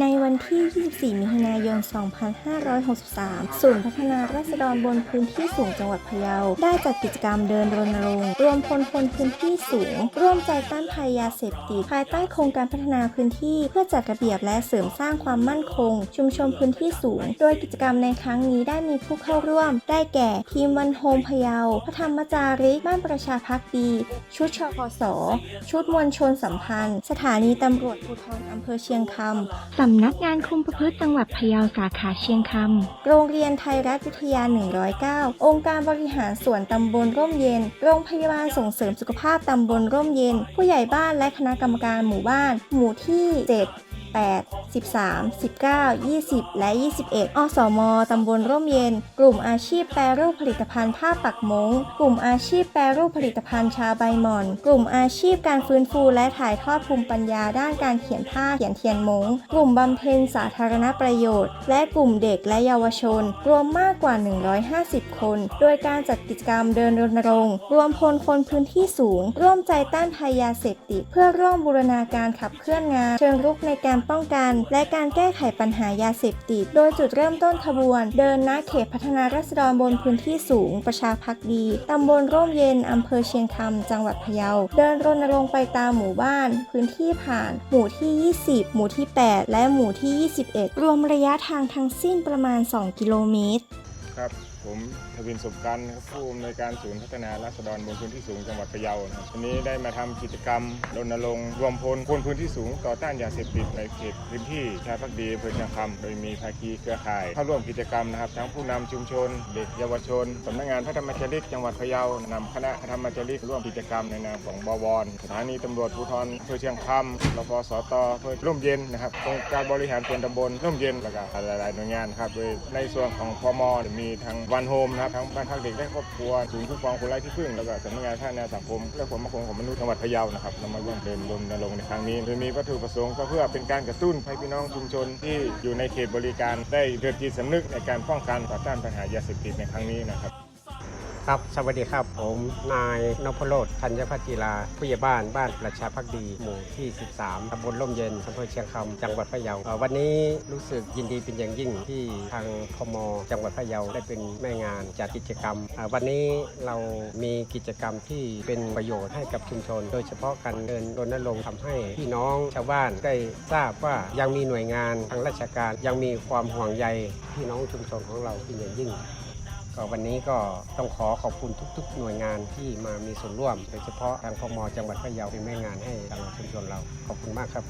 ในวันที่ 24 มิถุนายน 2563 ศูนย์พัฒนาราษฎรบนพื้นที่สูงจังหวัดพะเยา ได้จัดกิจกรรมเดินรณรงค์ รวมพลคนพื้นที่สูง ร่วมใจต้านภัยยาเสพติด ภายใต้โครงการพัฒนาพื้นที่เพื่อจัดระเบียบและเสริมสร้างความมั่นคง ชุมชนพื้นที่สูง โดยกิจกรรมในครั้งนี้ได้มีผู้เข้าร่วม ได้แก่ ทีมวันโฮมพะเยา พระธรรมจาริก บ้านประชาพักดี ชุดชพส ชุดมวลชนสัมพันธ์ สถานีตำรวจภูธรอำเภอเชียงคำสำนักงานคุมประพฤติจังหวัดพะเยาสาขาเชียงคำ โรงเรียนไทยรัฐวิทยา 109 องค์การบริหารส่วนตำบลร่มเย็น โรงพยาบาลส่งเสริมสุขภาพตำบลร่มเย็น ผู้ใหญ่บ้านและคณะกรรมการหมู่บ้าน หมู่ที่ 7 8 13 19 20 และ 21 อสม ตำบลร่มเย็น กลุ่มอาชีพแปรรูปผลิตภัณฑ์ผ้าปักมง กลุ่มอาชีพแปรรูปผลิตภัณฑ์ชาใบหม่อน กลุ่มอาชีพการฟื้นฟูและถ่ายทอดภูมิปัญญาด้านการเขียนผ้าเขียนเทียนมง กลุ่มบำเพ็ญสาธารณประโยชน์ และกลุ่มเด็กและเยาวชน รวมมากกว่า 150 คน โดยการจัดกิจกรรมเดินรณรงค์รวมพลคนพื้นที่สูง ร่วมใจต้านภัยยาเสพติดเพื่อร่วมบูรณาการขับเคลื่อนงาน เชิงรุกในการป้องกัน และการแก้ไขปัญหายาเสพติด โดยจุดเริ่มต้นขบวน เดินณเขตพัฒนารัษฎรบนพื้นที่สูง ประชาพักดีตำบลร่มเย็นอำเภอเชียงคำจังหวัดพะเยา เดินรณรงค์ไปตามหมู่บ้าน พื้นที่ผ่าน หมู่ที่ 20 หมู่ที่ 8 และหมู่ที่ 21 รวมระยะทางทั้งสิ้นประมาณ 2 กิโลเมตรครับ ผมทวินสมกันนะครับผู้อำนวยการศูนย์พัฒนาราษฎรบนพื้นที่สูงจังหวัดพะเยานะครับวันนี้ได้มาทำกิจกรรมรณรงค์รวมพลคนพื้นที่สูงต่อต้านยาเสพติดในเขตพื้นที่ชาติพักดีอำเภอเชียงคำโดยมีภาคีเครือข่ายเข้าร่วมกิจกรรมนะครับ ทั้งผู้นำชุมชน เด็กเยาวชนสำนักงานพระธรรมจาริกจังหวัดพะเยานำคณะพระธรรมจาริกร่วมกิจกรรมในนามของบวรสถานีตำรวจภูธรอำเภอเชียงคำรพสตอำเภอร่มเย็นนะครับองค์การบริหารส่วนตำบลร่มเย็นแล้วก็หลายๆหน่วยงานครับโดยในส่วนของพมมีทางวันโฮมนะครับทั้งบ้านพักเด็กและครอบครัวศูนย์คุ้มครองคนไร้ที่พึ่งแล้วก็สำนักงานพัฒนาสังคมและความมั่นคงของมนุษย์จังหวัดพะเยานะครับนำมาร่วมเดินรณรงค์ในครั้งนี้โดยมีวัตถุประสงค์ก็เพื่อเป็นการกระตุ้นให้พี่น้องชุมชนที่อยู่ในเขตบริการได้เกิดจิตสำนึกในการป้องกันต่อต้านปัญหายาเสพติดในครั้งนี้นะครับ ครับ สวัสดีครับ ผมนายนพโรธธัญพัฒจีลา ผู้ใหญ่บ้านบ้านประชาพักดี หมู่ที่ 13ตำบลร่มเย็นอำเภอเชียงคำจังหวัดพะเยา วันนี้รู้สึกยินดีเป็นอย่างยิ่งที่ทางพม จังหวัดพะเยาได้เป็นแม่งานจัดกิจกรรม วันนี้เรามีกิจกรรมที่เป็นประโยชน์ให้กับชุมชน โดยเฉพาะการเดินรณรงค์ทำให้พี่น้องชาวบ้านได้ทราบว่ายังมีหน่วยงานทางราชการยังมีความห่วงใยพี่น้องชุมชนของเราเป็นอย่างยิ่ง ก็วันนี้ก็ต้องขอขอบคุณทุก ๆ หน่วยงานที่มามีส่วนร่วม โดยเฉพาะทางพมจังหวัดพะเยาเป็นแม่งานให้ทางชุมชนเราขอบคุณมากครับ